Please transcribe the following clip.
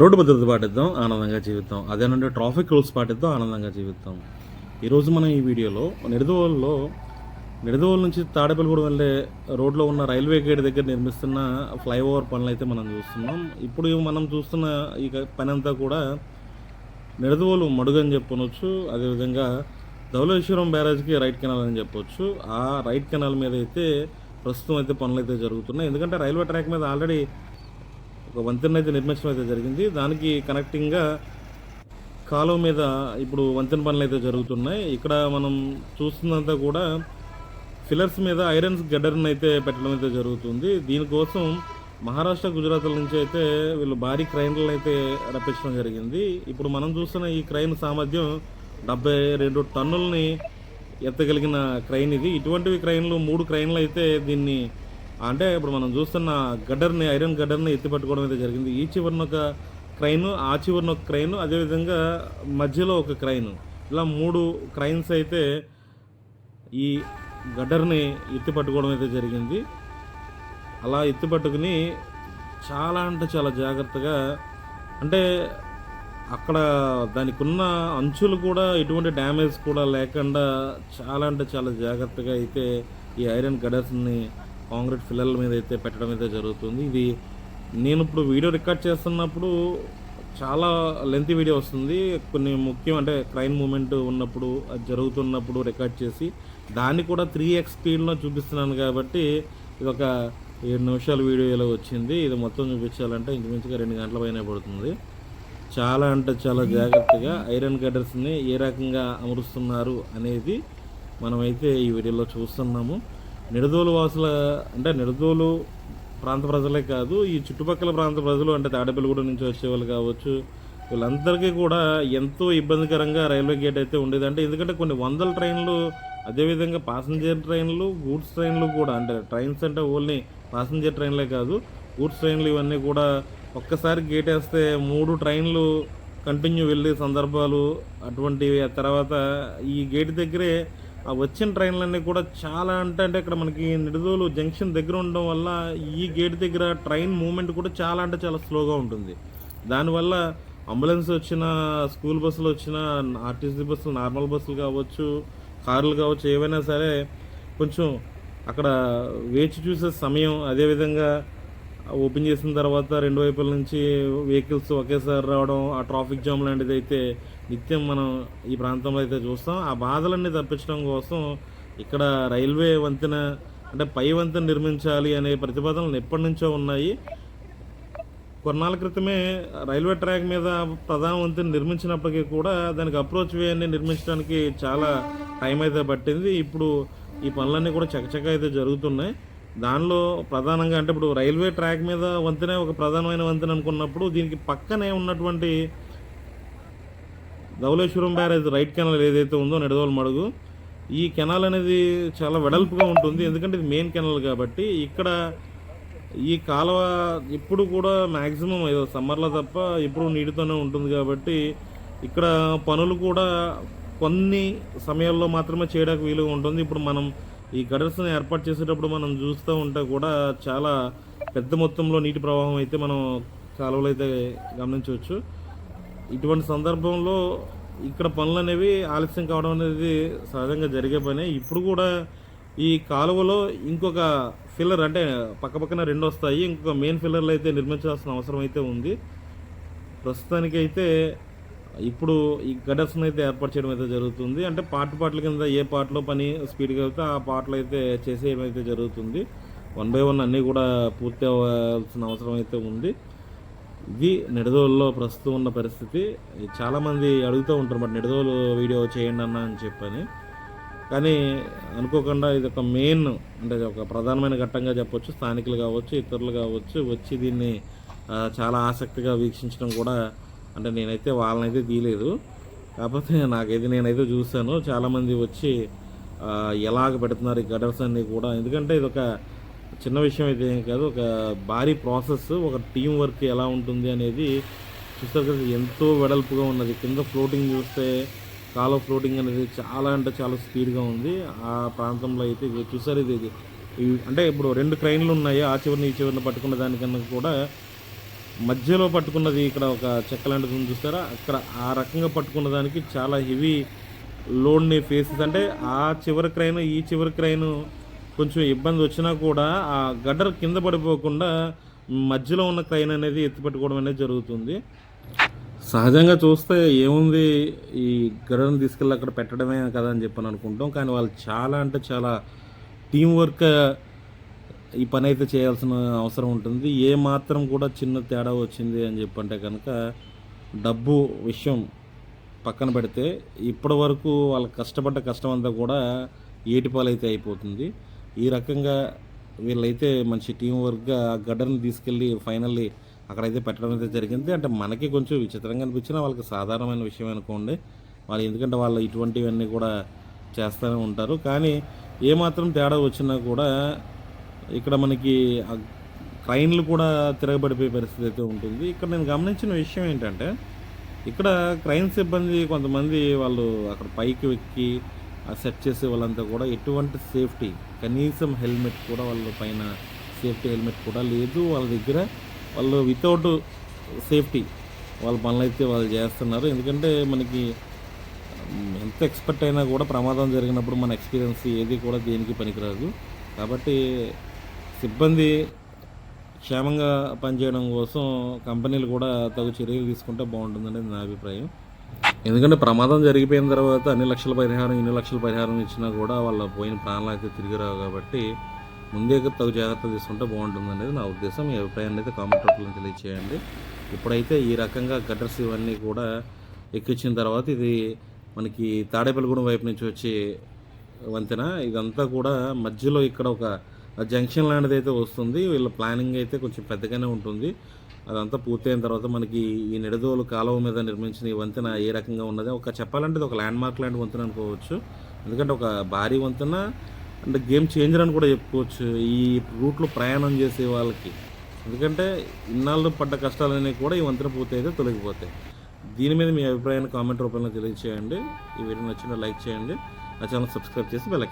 Road భద్రత పాటిద్దాం ఆనందంగా జీవిద్దాం. అదేనంటే ట్రాఫిక్ రూల్స్ పాటిద్దాం ఆనందంగా జీవిద్దాం. ఈరోజు మనం ఈ వీడియోలో నిడదవోలులో నిడదవోలు నుంచి తాడేపల్లిగూడెం వెళ్ళే రోడ్లో ఉన్న రైల్వే గేట్ దగ్గర నిర్మిస్తున్న ఫ్లైఓవర్ పనులు అయితే మనం చూస్తున్నాం. ఇప్పుడు మనం చూస్తున్న ఈ పని అంతా కూడా నిడదవోలు మడుగని చెప్పనొచ్చు అదేవిధంగా ధవలేశ్వరం బ్యారేజ్కి రైట్ కెనాల్ అని చెప్పొచ్చు. ఆ రైట్ కెనాల్ మీద అయితే ప్రస్తుతం అయితే పనులు అయితే జరుగుతున్నాయి. ఎందుకంటే రైల్వే ట్రాక్ మీద ఆల్రెడీ ఒక వంతెన అయితే నిర్మించడం అయితే జరిగింది. దానికి కనెక్టింగ్గా కాలువ మీద ఇప్పుడు వంతెన పనులు అయితే జరుగుతున్నాయి. ఇక్కడ మనం చూస్తున్నంతా కూడా ఫిల్లర్స్ మీద ఐరన్స్ గడ్డర్ని అయితే పెట్టడం అయితే జరుగుతుంది. దీనికోసం మహారాష్ట్ర గుజరాత్ల నుంచి అయితే వీళ్ళు భారీ క్రైన్లను అయితే రప్పించడం జరిగింది. ఇప్పుడు మనం చూస్తున్న ఈ క్రైన్ సామర్థ్యం డెబ్బై రెండు టన్నుల్ని ఎత్తగలిగిన క్రైన్ ఇది. ఇటువంటివి క్రైన్లు మూడు క్రైన్లు అయితే దీన్ని అంటే ఇప్పుడు మనం చూస్తున్న గడ్డర్ని ఐరన్ గడ్డర్ని ఎత్తి పట్టుకోవడం అయితే జరిగింది. ఈ చివరిన ఒక క్రైన్ ఆ చివరిన ఒక క్రైన్ అదేవిధంగా మధ్యలో ఒక క్రైన్. ఇలా మూడు క్రైన్స్ అయితే ఈ గడ్డర్ని ఎత్తి పట్టుకోవడం అయితే జరిగింది. అలా ఎత్తి పట్టుకుని చాలా అంటే చాలా జాగ్రత్తగా అంటే అక్కడ దానికి ఉన్న అంచులు కూడా ఎటువంటి డ్యామేజ్ కూడా లేకుండా చాలా అంటే చాలా జాగ్రత్తగా అయితే ఈ ఐరన్ గడర్స్ని కాంక్రీట్ ఫిల్లర్ల మీద అయితే పెట్టడం అయితే జరుగుతుంది. ఇది నేను ఇప్పుడు వీడియో రికార్డ్ చేస్తున్నప్పుడు చాలా లెంత్ వీడియో వస్తుంది. కొన్ని ముఖ్యం అంటే క్రైమ్ మూమెంట్ ఉన్నప్పుడు అది జరుగుతున్నప్పుడు రికార్డ్ చేసి దాన్ని కూడా త్రీ ఎక్స్ స్పీడ్లో చూపిస్తున్నాను కాబట్టి ఇది ఒక ఏడు నిమిషాల ఇలా వచ్చింది. ఇది మొత్తం చూపించాలంటే ఇంచుమించుగా రెండు గంటల పైన పడుతుంది. చాలా అంటే చాలా జాగ్రత్తగా ఐరన్ గడ్డర్స్ని ఏ రకంగా అమరుస్తున్నారు అనేది మనమైతే ఈ వీడియోలో చూస్తున్నాము. నిడదోలు వాసుల అంటే నిడదోలు ప్రాంత ప్రజలే కాదు ఈ చుట్టుపక్కల ప్రాంత ప్రజలు అంటే తాడేపల్లిగూడెం నుంచి వచ్చేవాళ్ళు కావచ్చు వీళ్ళందరికీ కూడా ఎంతో ఇబ్బందికరంగా రైల్వే గేట్ అయితే ఉండేది అంటే ఎందుకంటే కొన్ని వందల ట్రైన్లు అదేవిధంగా పాసెంజర్ ట్రైన్లు గూడ్స్ ట్రైన్లు కూడా అంటే ట్రైన్స్ అంటే ఓన్లీ పాసెంజర్ ట్రైన్లే కాదు గూడ్స్ ట్రైన్లు ఇవన్నీ కూడా ఒక్కసారి గేట్ వేస్తే మూడు ట్రైన్లు కంటిన్యూ వెళ్ళే సందర్భాలు అటువంటివి తర్వాత ఈ గేట్ దగ్గరే వచ్చిన ట్రైన్లన్నీ కూడా చాలా అంటే అంటే ఇక్కడ మనకి నిడదోలు జంక్షన్ దగ్గర ఉండడం వల్ల ఈ గేట్ దగ్గర ట్రైన్ మూమెంట్ కూడా చాలా అంటే చాలా స్లోగా ఉంటుంది. దానివల్ల అంబులెన్స్ వచ్చిన స్కూల్ బస్సులు వచ్చిన ఆర్టీసీ బస్సులు నార్మల్ బస్సులు కావచ్చు కార్లు కావచ్చు ఏవైనా సరే కొంచెం అక్కడ వేచి చూసే సమయం అదేవిధంగా ఓపెన్ చేసిన తర్వాత రెండు వైపుల నుంచి వెహికల్స్ ఒకేసారి రావడం ఆ ట్రాఫిక్ జామ్ లాంటిది అయితే నిత్యం మనం ఈ ప్రాంతంలో అయితే చూస్తాం. ఆ బాధలన్నీ తప్పించడం కోసం ఇక్కడ రైల్వే వంతెన అంటే పై వంతెన నిర్మించాలి అనే ప్రతిపాదనలు ఎప్పటి నుంచో ఉన్నాయి. కొన్నాళ్ళ క్రితమే రైల్వే ట్రాక్ మీద ప్రధాన వంతెన నిర్మించినప్పటికీ కూడా దానికి అప్రోచ్ వే అన్ని నిర్మించడానికి చాలా టైం అయితే పట్టింది. ఇప్పుడు ఈ పనులన్నీ కూడా చకచక అయితే జరుగుతున్నాయి. దానిలో ప్రధానంగా అంటే ఇప్పుడు రైల్వే ట్రాక్ మీద వంతెనే ఒక ప్రధానమైన వంతెన అనుకున్నప్పుడు దీనికి పక్కనే ఉన్నటువంటి ధవళేశ్వరం బ్యారేజ్ రైట్ కెనాల్ ఏదైతే ఉందో నెడదోలు మడుగు ఈ కెనాల్ అనేది చాలా వెడల్పుగా ఉంటుంది. ఎందుకంటే ఇది మెయిన్ కెనాల్ కాబట్టి ఇక్కడ ఈ కాలువ ఇప్పుడు కూడా మ్యాక్సిమం ఏదో సమ్మర్లో తప్ప ఇప్పుడు నీటితోనే ఉంటుంది కాబట్టి ఇక్కడ పనులు కూడా కొన్ని సమయాల్లో మాత్రమే చేయడానికి వీలుగా ఉంటుంది. ఇప్పుడు మనం ఈ గడర్స్ని ఏర్పాటు చేసేటప్పుడు మనం చూస్తూ ఉంటే కూడా చాలా పెద్ద మొత్తంలో నీటి ప్రవాహం అయితే మనం కాలువలు అయితే గమనించవచ్చు. ఇటువంటి సందర్భంలో ఇక్కడ పనులు అనేవి ఆలస్యం కావడం అనేది సహజంగా జరిగే పనే. ఇప్పుడు కూడా ఈ కాలువలో ఇంకొక ఫిల్లర్ అంటే పక్క పక్కన రెండు వస్తాయి. ఇంకొక మెయిన్ ఫిల్లర్లు అయితే నిర్మించాల్సిన అవసరం అయితే ఉంది. ప్రస్తుతానికి అయితే ఇప్పుడు ఈ గడర్స్ని అయితే ఏర్పాటు చేయడం అయితే జరుగుతుంది. అంటే పార్ట్ పార్ట్ల కింద ఏ పార్ట్లో పని స్పీడ్గా అయితే ఆ పార్ట్లో అయితే చేసేయడం అయితే జరుగుతుంది. వన్ బై వన్ అన్నీ కూడా పూర్తి అవ్వాల్సిన అవసరం అయితే ఉంది. ఇది నిడదోలులో ప్రస్తుతం ఉన్న పరిస్థితి. చాలామంది అడుగుతూ ఉంటారు మరి నిడదోలు వీడియో చేయండి అన్న అని చెప్పని. కానీ అనుకోకుండా ఇది ఒక మెయిన్ అంటే ఒక ప్రధానమైన ఘట్టంగా చెప్పొచ్చు. స్థానికులు కావచ్చు ఇతరులు కావచ్చు వచ్చి దీన్ని చాలా ఆసక్తిగా వీక్షించడం కూడా అంటే నేనైతే వాళ్ళనైతే తీయలేదు. కాకపోతే నాకైతే నేనైతే చూశాను. చాలామంది వచ్చి ఎలాగ పెడుతున్నారు ఈ గడర్స్ అన్నీ కూడా. ఎందుకంటే ఇది ఒక చిన్న విషయం అయితే ఏం కాదు. ఒక భారీ ప్రాసెస్ ఒక టీం వర్క్ ఎలా ఉంటుంది అనేది చూస్తారు కదా. ఎంతో వెడల్పుగా ఉన్నది. కింద ఫ్లోటింగ్ చూస్తే కాలో ఫ్లోటింగ్ అనేది చాలా అంటే చాలా స్పీడ్గా ఉంది. ఆ ప్రాంతంలో అయితే ఇది చూసారు ఇది ఇది. అంటే ఇప్పుడు రెండు క్రైన్లు ఉన్నాయి. ఆ చివరిని ఈ చివరిని పట్టుకున్న దానికన్నా కూడా మధ్యలో పట్టుకున్నది ఇక్కడ ఒక చెక్క లాంటిది ఉంది చూస్తారా? అక్కడ ఆ రకంగా పట్టుకున్న దానికి చాలా హెవీ లోడ్ని ఫేసెస్ అంటే ఆ చివరి క్రైన్ ఈ చివరి క్రైన్ కొంచెం ఇబ్బంది వచ్చినా కూడా ఆ గడ్డర్ కింద పడిపోకుండా మధ్యలో ఉన్న క్రైన్ అనేది ఎత్తిపెట్టుకోవడం అనేది జరుగుతుంది. సహజంగా చూస్తే ఏముంది? ఈ గడ్డను తీసుకెళ్ళి అక్కడ పెట్టడమే కదా అని చెప్పని అనుకుంటాం. కానీ వాళ్ళు చాలా అంటే చాలా టీం వర్క్ ఈ పని అయితే చేయాల్సిన అవసరం ఉంటుంది. ఏ మాత్రం కూడా చిన్న తేడా వచ్చింది అని చెప్పంటే కనుక డబ్బు విషయం పక్కన పెడితే ఇప్పటి వరకు వాళ్ళ కష్టపడ్డ కష్టం అంతా కూడా ఏటిపాలైతే అయిపోతుంది. ఈ రకంగా వీళ్ళైతే మంచి టీం వర్క్గా ఆ గడ్డని తీసుకెళ్ళి ఫైనల్లీ అక్కడైతే పెట్టడం అయితే జరిగింది. అంటే మనకి కొంచెం విచిత్రంగా అనిపించినా వాళ్ళకి సాధారణమైన విషయం అనుకోండి. వాళ్ళు ఎందుకంటే వాళ్ళు ఇటువంటివన్నీ కూడా చేస్తూనే ఉంటారు. కానీ ఏమాత్రం తేడా వచ్చినా కూడా ఇక్కడ మనకి ట్రైన్లు కూడా తిరగబడిపోయే పరిస్థితి అయితే ఉంటుంది. ఇక్కడ నేను గమనించిన విషయం ఏంటంటే ఇక్కడ క్రైమ్ సిబ్బంది కొంతమంది వాళ్ళు అక్కడ పైకి ఎక్కి సెట్ చేసే వాళ్ళంతా కూడా ఎటువంటి సేఫ్టీ కనీసం హెల్మెట్ కూడా వాళ్ళ పైన సేఫ్టీ హెల్మెట్ కూడా లేదు. వాళ్ళ దగ్గర వాళ్ళు వితౌట్ సేఫ్టీ వాళ్ళ పనులు అయితే వాళ్ళు చేస్తున్నారు. ఎందుకంటే మనకి ఎంత ఎక్స్పర్ట్ అయినా కూడా ప్రమాదం జరిగినప్పుడు మన ఎక్స్పీరియన్స్ ఏది కూడా దేనికి పనికిరాదు. కాబట్టి సిబ్బంది క్షేమంగా పనిచేయడం కోసం కంపెనీలు కూడా తగు చర్యలు తీసుకుంటే బాగుంటుందనేది నా అభిప్రాయం. ఎందుకంటే ప్రమాదం జరిగిపోయిన తర్వాత అన్ని లక్షల పరిహారం ఇన్ని లక్షల పరిహారం ఇచ్చినా కూడా వాళ్ళ పోయిన ప్రాణాలు అయితే తిరిగి రావు కాబట్టి ముందే తగు జాగ్రత్త తీసుకుంటే బాగుంటుంది అనేది నా ఉద్దేశం. ఈ అభిప్రాయాన్ని అయితే కామెంట్ రూపంలో తెలియచేయండి. ఇప్పుడైతే ఈ రకంగా గటర్స్ ఇవన్నీ కూడా ఎక్కించిన తర్వాత ఇది మనకి తాడేపల్లిగూడెం వైపు నుంచి వచ్చే వంతెన. ఇదంతా కూడా మధ్యలో ఇక్కడ ఒక జంక్షన్ లాంటిది అయితే వస్తుంది. వీళ్ళ ప్లానింగ్ అయితే కొంచెం పెద్దగానే ఉంటుంది. అదంతా పూర్తయిన తర్వాత మనకి ఈ నిడదోలు కాలువ మీద నిర్మించిన ఈ వంతెన ఏ రకంగా ఉన్నది? ఒక చెప్పాలంటే ఇది ఒక ల్యాండ్ మార్క్ లాంటి వంతెన అనుకోవచ్చు. ఎందుకంటే ఒక భారీ వంతెన అంటే గేమ్ చేంజర్ అని కూడా చెప్పుకోవచ్చు. ఈ రూట్లో ప్రయాణం చేసే వాళ్ళకి. ఎందుకంటే ఇన్నాళ్ళు పడ్డ కష్టాలన్నీ కూడా ఈ వంతెన పూర్తయితే తొలగిపోతాయి. దీని మీద మీ అభిప్రాయాన్ని కామెంట్ రూపంలో తెలియజేయండి ఈ వీడియో నచ్చిన లైక్ చేయండి. నా ఛానల్ సబ్స్క్రైబ్ చేసి బెల్